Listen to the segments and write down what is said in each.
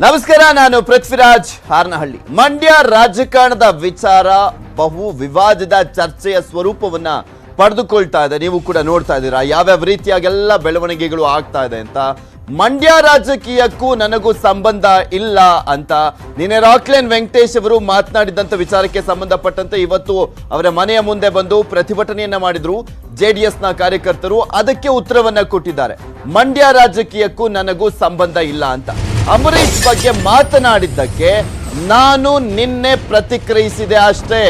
ನಮಸ್ಕಾರ, ನಾನು ಪೃಥ್ವಿರಾಜ್ ಹಾರನಹಳ್ಳಿ. ಮಂಡ್ಯ ರಾಜಕಾರಣದ ವಿಚಾರ, ಬಹು ವಿವಾದದ ಚರ್ಚೆಯ ಸ್ವರೂಪವನ್ನ ಪಡೆದುಕೊಳ್ತಾ ಇದೆ. ನೀವು ಕೂಡ ನೋಡ್ತಾ ಇದ್ದೀರಾ, ಯಾವ್ಯಾವ ರೀತಿಯಾಗೆಲ್ಲ ಬೆಳವಣಿಗೆಗಳು ಆಗ್ತಾ ಇದೆ ಅಂತ. ಮಂಡ್ಯ ರಾಜಕೀಯಕ್ಕೂ ನನಗೂ ಸಂಬಂಧ ಇಲ್ಲ ಅಂತ. ನಿನ್ನೆ ರಾಕ್ಲೇನ್ ವೆಂಕಟೇಶ್ ಅವರು ಮಾತನಾಡಿದಂತ ವಿಚಾರಕ್ಕೆ ಸಂಬಂಧಪಟ್ಟಂತೆ ಇವತ್ತು ಅವರ ಮನೆಯ ಮುಂದೆ ಬಂದು ಪ್ರತಿಭಟನೆಯನ್ನ ಮಾಡಿದ್ರು ನ ಕಾರ್ಯಕರ್ತರು. ಅದಕ್ಕೆ ಉತ್ತರವನ್ನ ಕೊಟ್ಟಿದ್ದಾರೆ. ಮಂಡ್ಯ ರಾಜಕೀಯಕ್ಕೂ ನನಗೂ ಸಂಬಂಧ ಇಲ್ಲ ಅಂತ. ಅಂಬರೀಷ್ ಬಗ್ಗೆ ಮಾತನಾಡಿದ್ದಕ್ಕೆ ನಾನು ನಿನ್ನೆ ಪ್ರತಿಕ್ರಿಯಿಸಿದೆ ಅಷ್ಟೇ.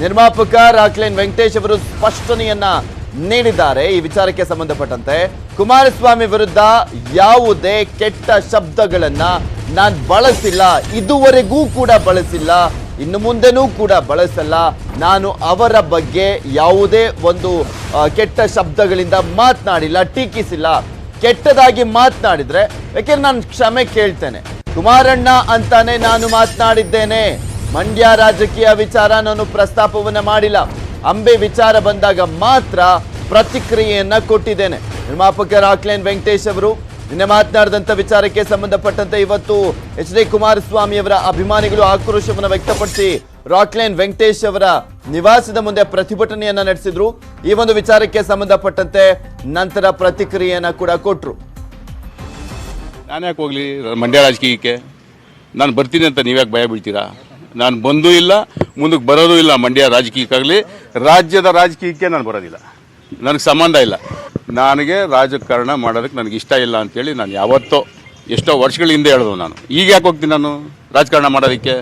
ನಿರ್ಮಾಪಕ ರಾಕ್ಲೇನ್ ವೆಂಕಟೇಶ್ ಅವರು ಸ್ಪಷ್ಟನೆಯನ್ನ ನೀಡಿದ್ದಾರೆ. ಈ ವಿಚಾರಕ್ಕೆ ಸಂಬಂಧಪಟ್ಟಂತೆ ಕುಮಾರಸ್ವಾಮಿ ವಿರುದ್ಧ ಯಾವುದೇ ಕೆಟ್ಟ ಶಬ್ದಗಳನ್ನ ನಾನು ಬಳಸಿಲ್ಲ. ಇದುವರೆಗೂ ಕೂಡ ಬಳಸಿಲ್ಲ. ಇನ್ನು ಮುಂದೆನೂ ಕೂಡ ಬಳಸಲ್ಲ. ನಾನು ಅವರ ಬಗ್ಗೆ ಯಾವುದೇ ಒಂದು ಕೆಟ್ಟ ಶಬ್ದಗಳಿಂದ ಮಾತನಾಡಿಲ್ಲ, ಟೀಕಿಸಿಲ್ಲ. ಕೆಟ್ಟದಾಗಿ ಮಾತನಾಡಿದ್ರೆ ಯಾಕೆಂದ್ರೆ ನಾನು ಕ್ಷಮೆ ಕೇಳ್ತೇನೆ. ಕುಮಾರಣ್ಣ ಅಂತಾನೆ ನಾನು ಮಾತನಾಡಿದ್ದೇನೆ. ಮಂಡ್ಯ ರಾಜಕೀಯ ವಿಚಾರ ನಾನು ಪ್ರಸ್ತಾಪವನ್ನು ಮಾಡಿಲ್ಲ. ಅಂಬೆ ವಿಚಾರ ಬಂದಾಗ ಮಾತ್ರ ಪ್ರತಿಕ್ರಿಯೆಯನ್ನ ಕೊಟ್ಟಿದ್ದೇನೆ. ನಿರ್ಮಾಪಕ ರಾಕ್ಲೇನ್ ವೆಂಕಟೇಶ್ ಅವರು ನಿನ್ನೆ ಮಾತನಾಡಿದಂಥ ವಿಚಾರಕ್ಕೆ ಸಂಬಂಧಪಟ್ಟಂತೆ ಇವತ್ತು ಎಚ್ ಡಿ ಕುಮಾರಸ್ವಾಮಿ ಅವರ ಅಭಿಮಾನಿಗಳು ಆಕ್ರೋಶವನ್ನು ವ್ಯಕ್ತಪಡಿಸಿ ರಾಕ್ಲೈನ್ ವೆಂಕಟೇಶ್ ಅವರ ನಿವಾಸದ ಮುಂದೆ ಪ್ರತಿಭಟನೆಯನ್ನ ನಡೆಸಿದ್ರು. ಈ ಒಂದು ವಿಚಾರಕ್ಕೆ ಸಂಬಂಧಪಟ್ಟಂತೆ ನಂತರ ಪ್ರತಿಕ್ರಿಯೆಯನ್ನ ಕೂಡ ಕೊಟ್ಟರು ನಾನು ಯಾಕೆ ಹೋಗ್ಲಿ? ಮಂಡ್ಯ ರಾಜಕೀಯಕ್ಕೆ? ನಾನು ಬರ್ತೀನಿ ಅಂತ ನೀವ್ಯಾಕೆ ಭಯ ಬೀಳ್ತೀರಾ? ನಾನು ಬಂದೂ ಇಲ್ಲ ಮುಂದಕ್ಕೆ ಬರೋದೂ ಇಲ್ಲ ಮಂಡ್ಯ ರಾಜಕೀಯಕ್ಕಾಗಲಿ. ರಾಜ್ಯದ ರಾಜಕೀಯಕ್ಕೆ ನಾನು ಬರೋದಿಲ್ಲ. ನನಗೆ ಸಂಬಂಧ ಇಲ್ಲ. ನನಗೆ ರಾಜಕಾರಣ ಮಾಡೋದಕ್ಕೆ ನನಗೆ ಇಷ್ಟ ಇಲ್ಲ ಅಂತೇಳಿ ನಾನು ಯಾವತ್ತೋ ಎಷ್ಟೋ ವರ್ಷಗಳ ಹಿಂದೆ ಹೇಳಿದ್ರು ನಾನು. ಈಗ ಯಾಕೆ ಹೋಗ್ತೀನಿ ನಾನು ರಾಜಕಾರಣ ಮಾಡೋದಕ್ಕೆ?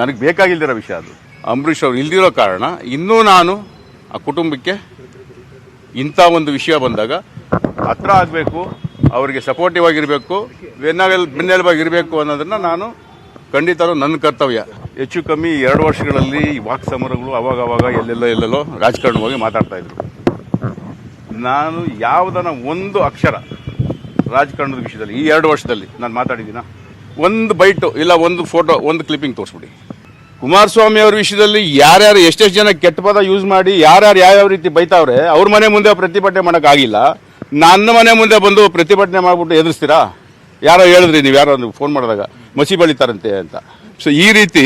ನನಗೆ ಬೇಕಾಗಿಲ್ದಿರೋ ವಿಷಯ ಅದು. ಅಂಬರೀಷ್ ಅವ್ರು ಇಲ್ದಿರೋ ಕಾರಣ ಇನ್ನೂ ನಾನು ಆ ಕುಟುಂಬಕ್ಕೆ ಇಂಥ ಒಂದು ವಿಷಯ ಬಂದಾಗ ಹತ್ರ ಆಗಬೇಕು ಅವರಿಗೆ ಸಪೋರ್ಟಿವ್ ಆಗಿರಬೇಕು ಬೆನ್ನೆಲ್ ಬೆನ್ನೆಲುಬಾಗಿರಬೇಕು ಅನ್ನೋದನ್ನು ನಾನು ಖಂಡಿತರೂ ನನ್ನ ಕರ್ತವ್ಯ. ಹೆಚ್ಚು ಕಮ್ಮಿ ಎರಡು ವರ್ಷಗಳಲ್ಲಿ ವಾಕ್ ಸಮರಗಳು ಅವಾಗ ಅವಾಗ ಎಲ್ಲೆಲ್ಲೋ ಎಲ್ಲೆಲ್ಲೋ ರಾಜಕಾರಣವಾಗಿ ಮಾತಾಡ್ತಾ ಇದ್ರು. ನಾನು ಯಾವುದನ್ನ ಒಂದು ಅಕ್ಷರ ರಾಜಕಾರಣದ ವಿಷಯದಲ್ಲಿ ಈ ಎರಡು ವರ್ಷದಲ್ಲಿ ನಾನು ಮಾತಾಡಿದ್ದೀನ? ಒಂದು ಬೈಟು ಇಲ್ಲ, ಒಂದು ಫೋಟೋ, ಒಂದು ಕ್ಲಿಪ್ಪಿಂಗ್ ತೋರಿಸ್ಬಿಡಿ. ಕುಮಾರಸ್ವಾಮಿ ಅವ್ರ ವಿಷಯದಲ್ಲಿ ಯಾರ್ಯಾರು ಎಷ್ಟೆಷ್ಟು ಜನ ಕೆಟ್ಟ ಪದ ಯೂಸ್ ಮಾಡಿ ಯಾರ್ಯಾರು ಯಾವ್ಯಾವ ರೀತಿ ಬೈತಾವ್ರೆ, ಅವ್ರ ಮನೆ ಮುಂದೆ ಪ್ರತಿಭಟನೆ ಮಾಡೋಕ್ಕಾಗಿಲ್ಲ. ನನ್ನ ಮನೆ ಮುಂದೆ ಬಂದು ಪ್ರತಿಭಟನೆ ಮಾಡ್ಬಿಟ್ಟು ಎದುರಿಸ್ತೀರಾ? ಯಾರೋ ಹೇಳಿದ್ರಿ, ನೀವು ಯಾರೋ ಫೋನ್ ಮಾಡಿದಾಗ ಮಸಿ ಬೆಳಿತಾರಂತೆ ಅಂತ. ಸೊ ಈ ರೀತಿ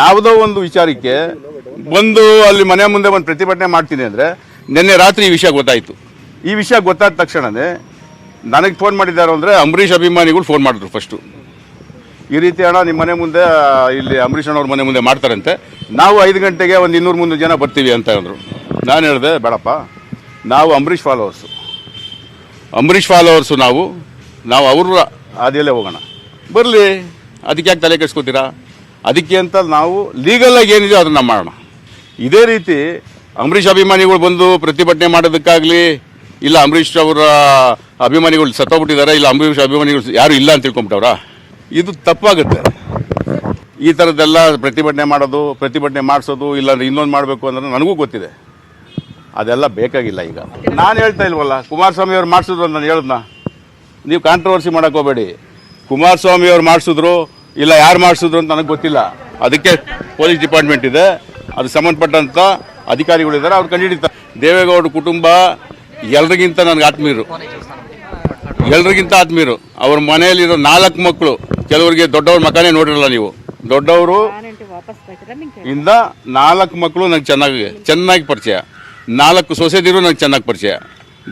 ಯಾವುದೋ ಒಂದು ವಿಚಾರಕ್ಕೆ ಬಂದು ಅಲ್ಲಿ ಮನೆ ಮುಂದೆ ಒಂದು ಪ್ರತಿಭಟನೆ ಮಾಡ್ತೀನಿ ಅಂದರೆ ನಿನ್ನೆ ರಾತ್ರಿ ಈ ವಿಷಯ ಗೊತ್ತಾಯಿತು. ಈ ವಿಷಯ ಗೊತ್ತಾದ ತಕ್ಷಣವೇ ನನಗೆ ಫೋನ್ ಮಾಡಿದ್ದಾರೆ ಅಂದರೆ ಅಂಬರೀಷ್ ಅಭಿಮಾನಿಗಳು ಫೋನ್ ಮಾಡಿದ್ರು ಫಸ್ಟು ಈ ರೀತಿ ಅಣ್ಣ ನಿಮ್ಮ ಮನೆ ಮುಂದೆ ಇಲ್ಲಿ ಅಂಬರೀಷ್ ಅಣ್ಣವ್ರ ಮನೆ ಮುಂದೆ ಮಾಡ್ತಾರಂತೆ. ನಾವು ಐದು ಗಂಟೆಗೆ ಒಂದು ಇನ್ನೂರು ಮುನ್ನೂರು ಜನ ಬರ್ತೀವಿ ಅಂತ ಅಂದರು. ನಾನು ಹೇಳಿದೆ, ಬೇಡಪ್ಪ, ನಾವು ಅಂಬರೀಷ್ ಫಾಲೋವರ್ಸು ಅಂಬರೀಷ್ ಫಾಲೋವರ್ಸು ನಾವು ನಾವು ಅವ್ರ ಹಾದಿಯಲ್ಲೇ ಹೋಗೋಣ. ಬರಲಿ, ಅದಕ್ಕೆ ಯಾಕೆ ತಲೆ ಕೆಡ್ಸ್ಕೊತೀರಾ? ಅದಕ್ಕೆ ಅಂತ ನಾವು ಲೀಗಲಾಗಿ ಏನಿದೆಯೋ ಅದನ್ನು ಮಾಡೋಣ. ಇದೇ ರೀತಿ ಅಂಬರೀಷ್ ಅಭಿಮಾನಿಗಳು ಬಂದು ಪ್ರತಿಭಟನೆ ಮಾಡೋದಕ್ಕಾಗಲಿ, ಇಲ್ಲ ಅಂಬರೀಷ್ ಅವರ ಅಭಿಮಾನಿಗಳು ಸತ್ತೋಗ್ಬಿಟ್ಟಿದ್ದಾರೆ, ಇಲ್ಲ ಅಂಬರೀಷ್ ಅಭಿಮಾನಿಗಳು ಯಾರು ಇಲ್ಲ ಅಂತ ತಿಳ್ಕೊಂಬಿಟ್ಟವ್ರ? ಇದು ತಪ್ಪಾಗುತ್ತೆ. ಈ ಥರದ್ದೆಲ್ಲ ಪ್ರತಿಭಟನೆ ಮಾಡೋದು, ಪ್ರತಿಭಟನೆ ಮಾಡಿಸೋದು ಇಲ್ಲಾಂದ್ರೆ ಇನ್ನೊಂದು ಮಾಡಬೇಕು ಅಂದ್ರೆ ನನಗೂ ಗೊತ್ತಿದೆ. ಅದೆಲ್ಲ ಬೇಕಾಗಿಲ್ಲ ಈಗ. ನಾನು ಹೇಳ್ತಾ ಇಲ್ವಲ್ಲ, ಕುಮಾರಸ್ವಾಮಿ ಅವ್ರು ಮಾಡಿಸಿದ್ರು ಅಂತ ನಾನು ಹೇಳಿದ್ನ? ನೀವು ಕಾಂಟ್ರವರ್ಸಿ ಮಾಡೋಕೆ ಹೋಗಬೇಡಿ. ಕುಮಾರಸ್ವಾಮಿ ಅವ್ರು ಮಾಡಿಸಿದ್ರು, ಇಲ್ಲ ಯಾರು ಮಾಡಿಸಿದ್ರು ಅಂತ ನನಗೆ ಗೊತ್ತಿಲ್ಲ. ಅದಕ್ಕೆ ಪೊಲೀಸ್ ಡಿಪಾರ್ಟ್ಮೆಂಟ್ ಇದೆ, ಅದು ಸಂಬಂಧಪಟ್ಟಂಥ ಅಧಿಕಾರಿಗಳಿದ್ದಾರೆ, ಅವ್ರು ಕಂಡುಹಿಡಿತಾರೆ ದೇವೇಗೌಡ ಕುಟುಂಬ ಎಲ್ರಿಗಿಂತ ನನಗೆ ಆತ್ಮೀಯರು. ಎಲ್ರಿಗಿಂತ ಆತ್ಮೀಯರು. ಅವ್ರ ಮನೆಯಲ್ಲಿರೋ ನಾಲ್ಕು ಮಕ್ಕಳು, ಕೆಲವರಿಗೆ ದೊಡ್ಡವ್ರ ಮಕ್ಕನೇ ನೋಡಿರಲ್ಲ ನೀವು. ದೊಡ್ಡವರು ಇಂದ ನಾಲ್ಕು ಮಕ್ಕಳು ನಂಗೆ ಚೆನ್ನಾಗಿ ಚೆನ್ನಾಗಿ ಪರಿಚಯ. ನಾಲ್ಕು ಸೊಸೈಟಿರು ನಂಗೆ ಚೆನ್ನಾಗಿ ಪರಿಚಯ.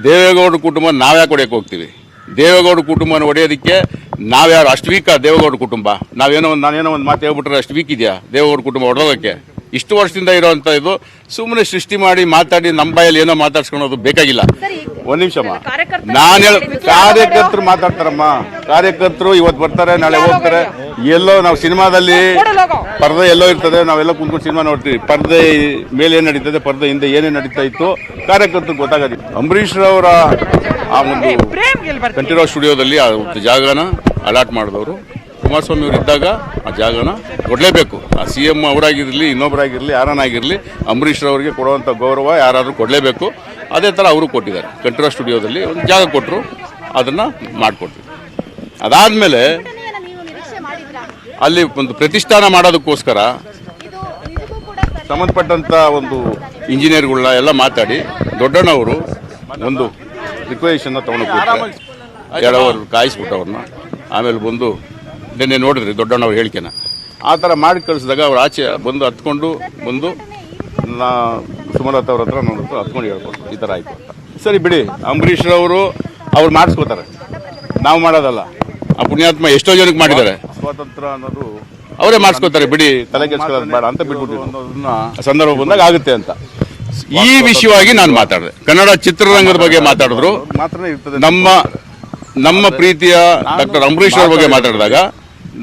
ದೇವೇಗೌಡ ಕುಟುಂಬ ನಾವ್ಯಾಕೆ ಹೊಡೆಯಕ್ಕೆ ಹೋಗ್ತೀವಿ. ದೇವೇಗೌಡ ಕುಟುಂಬನ ಹೊಡೆಯೋದಕ್ಕೆ ನಾವ್ಯಾರು ಅಷ್ಟು ವೀಕಾ ದೇವೇಗೌಡ ಕುಟುಂಬ. ನಾವೇನೋ ಒಂದು ನಾನೇನೋ ಒಂದು ಮಾತು ಹೇಳ್ಬಿಟ್ರೆ ಅಷ್ಟು ವೀಕ್ ಇದೆಯಾ ದೇವೇಗೌಡ ಕುಟುಂಬ ಹೊಡೆದೋಗಕ್ಕೆ? ಇಷ್ಟು ವರ್ಷದಿಂದ ಇರೋವಂಥ ಇದು ಸುಮ್ಮನೆ ಸೃಷ್ಟಿ ಮಾಡಿ ಮಾತಾಡಿ ನಮ್ಮ ಬಾಯಲ್ಲಿ ಏನೋ ಮಾತಾಡ್ಸ್ಕೊಳೋದು ಬೇಕಾಗಿಲ್ಲ. ಒಂದ್ ನಿಮಿಷಮ್ಮ ನಾನು ಹೇಳ ಕಾರ್ಯಕರ್ತರು ಮಾತಾಡ್ತಾರಮ್ಮ. ಕಾರ್ಯಕರ್ತರು ಇವತ್ತು ಬರ್ತಾರೆ ನಾಳೆ ಹೋಗ್ತಾರೆ. ಎಲ್ಲೋ ನಾವು ಸಿನಿಮಾದಲ್ಲಿ ಪರ್ದೆ ಎಲ್ಲೋ ಇರ್ತದೆ ನಾವೆಲ್ಲ ಕುಂತ್ಕೊಂಡು ಸಿನಿಮಾ ನೋಡ್ತೀವಿ. ಪರ್ದೆ ಮೇಲೆ ಏನು ನಡೀತದೆ ಪರ್ದೆ ಹಿಂದೆ ಏನೇನು ನಡೀತಾ ಇತ್ತು ಕಾರ್ಯಕರ್ತರು ಗೊತ್ತಾಗೋದಿಲ್ಲ. ಅಂಬರೀಷ್ ರವರ ಆ ಒಂದು ಕಂಠೀರಾವ್ ಸ್ಟುಡಿಯೋದಲ್ಲಿ ಆ ಒಂದು ಜಾಗನ ಅಲಾಟ್ ಮಾಡಿದವರು. ಕುಮಾರಸ್ವಾಮಿ ಅವರು ಇದ್ದಾಗ ಆ ಜಾಗನ ಕೊಡಲೇಬೇಕು. ಆ ಸಿ ಎಂ ಅವರಾಗಿರಲಿ ಇನ್ನೊಬ್ಬರಾಗಿರಲಿ ಯಾರನ್ನಾಗಿರಲಿ ಅಂಬರೀಷ್ ರವರಿಗೆ ಕೊಡುವಂಥ ಗೌರವ ಯಾರಾದರೂ ಕೊಡಲೇಬೇಕು. ಅದೇ ಥರ ಅವರು ಕೊಟ್ಟಿದ್ದಾರೆ. ಕಂಟ್ರೋಲ್ ಸ್ಟುಡಿಯೋದಲ್ಲಿ ಒಂದು ಜಾಗ ಕೊಟ್ಟರು ಅದನ್ನು ಮಾಡಿಕೊಟ್ವಿ ಅದಾದಮೇಲೆ ಅಲ್ಲಿ ಒಂದು ಪ್ರತಿಷ್ಠಾನ ಮಾಡೋದಕ್ಕೋಸ್ಕರ ಇದು ನಿಜಕ್ಕೂ ಕೂಡ ಸರಿ ಸಂಬಂಧಪಟ್ಟಂಥ ಒಂದು ಇಂಜಿನಿಯರ್ಗಳನ್ನ ಎಲ್ಲ ಮಾತಾಡಿ ದೊಡ್ಡಣ್ಣವರು ಒಂದು ರಿಕ್ವೆಷನ್ನ ತೊಗೊಂಡು ಎರಡವರು ಎರಡು ಅವರು ಕಾಯಿಸ್ಬಿಟ್ಟು ಅವ್ರನ್ನ ಆಮೇಲೆ ಬಂದು ನಿನ್ನೆ ನೋಡಿದ್ರಿ ದೊಡ್ಡಣ್ಣವ್ರ ಹೇಳಿಕೆನ. ಆ ಥರ ಮಾಡಿ ಕಳಿಸಿದಾಗ ಅವ್ರು ಆಚೆ ಬಂದು ಹತ್ಕೊಂಡು ಬಂದು ನಾ ಸುಮಲತಾ ಅವ್ರ ಹತ್ರ ನನ್ನ ಹತ್ರ ಹತ್ಕೊಂಡು ಹೇಳ್ಕೊಡ್ತಾರೆ ಈ ಥರ ಆಯಿತು ಅಂತ. ಸರಿ ಬಿಡಿ ಅಂಬರೀಷ್ರವರು ಅವ್ರು ಮಾಡಿಸ್ಕೋತಾರೆ. ನಾವು ಮಾಡೋದಲ್ಲ. ಆ ಪುಣ್ಯಾತ್ಮ ಎಷ್ಟೋ ಜನಕ್ಕೆ ಮಾಡಿದ್ದಾರೆ. ಸ್ವಾತಂತ್ರ್ಯ ಅನ್ನೋದು ಅವರೇ ಮಾಡಿಸ್ಕೋತಾರೆ ಬಿಡಿ ತಲೆ ಕೆಡ್ಸ್ಕೊಳ್ಳೋದು ಬೇಡ ಅಂತ ಬಿಟ್ಬಿಟ್ಟಿದ್ರು. ಸಂದರ್ಭ ಬಂದಾಗ ಆಗುತ್ತೆ ಅಂತ. ಈ ವಿಷಯವಾಗಿ ನಾನು ಮಾತಾಡಿದೆ. ಕನ್ನಡ ಚಿತ್ರರಂಗದ ಬಗ್ಗೆ ಮಾತಾಡಿದ್ರು. ನಮ್ಮ ನಮ್ಮ ಪ್ರೀತಿಯ ಡಾಕ್ಟರ್ ಅಂಬರೀಶ್ ಅವ್ರ ಬಗ್ಗೆ ಮಾತಾಡಿದಾಗ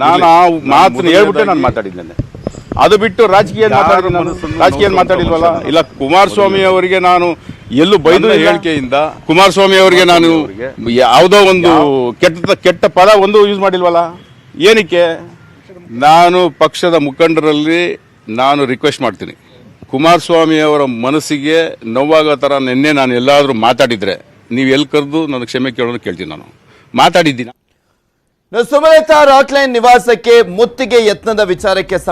ನಾನು ಆ ಮಾತನ್ನ ಹೇಳ್ಬಿಟ್ಟೆ ನಾನು ಮಾತಾಡಿದ್ದೇನೆ ಅದು ಬಿಟ್ಟು ರಾಜಕೀಯ ರಾಜಕೀಯ ಮಾತಾಡಿಲ್ವಲ್ಲ? ಇಲ್ಲ ಕುಮಾರಸ್ವಾಮಿ ಅವರಿಗೆ ನಾನು ಎಲ್ಲೂ ಬೈದು ಹೇಳಿಕೆಯಿಂದ ಕುಮಾರಸ್ವಾಮಿ ಅವರಿಗೆ ನಾನು ಯಾವುದೋ ಒಂದು ಕೆಟ್ಟ ಕೆಟ್ಟ ಪದ ಒಂದು ಯೂಸ್ ಮಾಡಿಲ್ವಲ್ಲ? ಏನಕ್ಕೆ? ನಾನು ಪಕ್ಷದ ಮುಖಂಡರಲ್ಲಿ ನಾನು ರಿಕ್ವೆಸ್ಟ್ ಮಾಡ್ತೀನಿ. ಕುಮಾರಸ್ವಾಮಿ ಅವರ ಮನಸ್ಸಿಗೆ ನೋವಾಗೋ ಥರ ನಿನ್ನೆ ನಾನು ಎಲ್ಲಾದರೂ ಮಾತಾಡಿದರೆ ನೀವು ಎಲ್ಲಿ ಕರೆದು ನನಗೆ ಕ್ಷಮೆ ಕೇಳೋದು ಕೇಳ್ತೀನಿ ನಾನು. ಮಾತಾಡಿದ್ದೀನಿ? ಸುಮಲತಾ ರಾಕ್ಲೈನ್ ನಿವಾಸಕ್ಕೆ ಮುತ್ತಿಗೆ ಯತ್ನದ ವಿಚಾರಕ್ಕೆ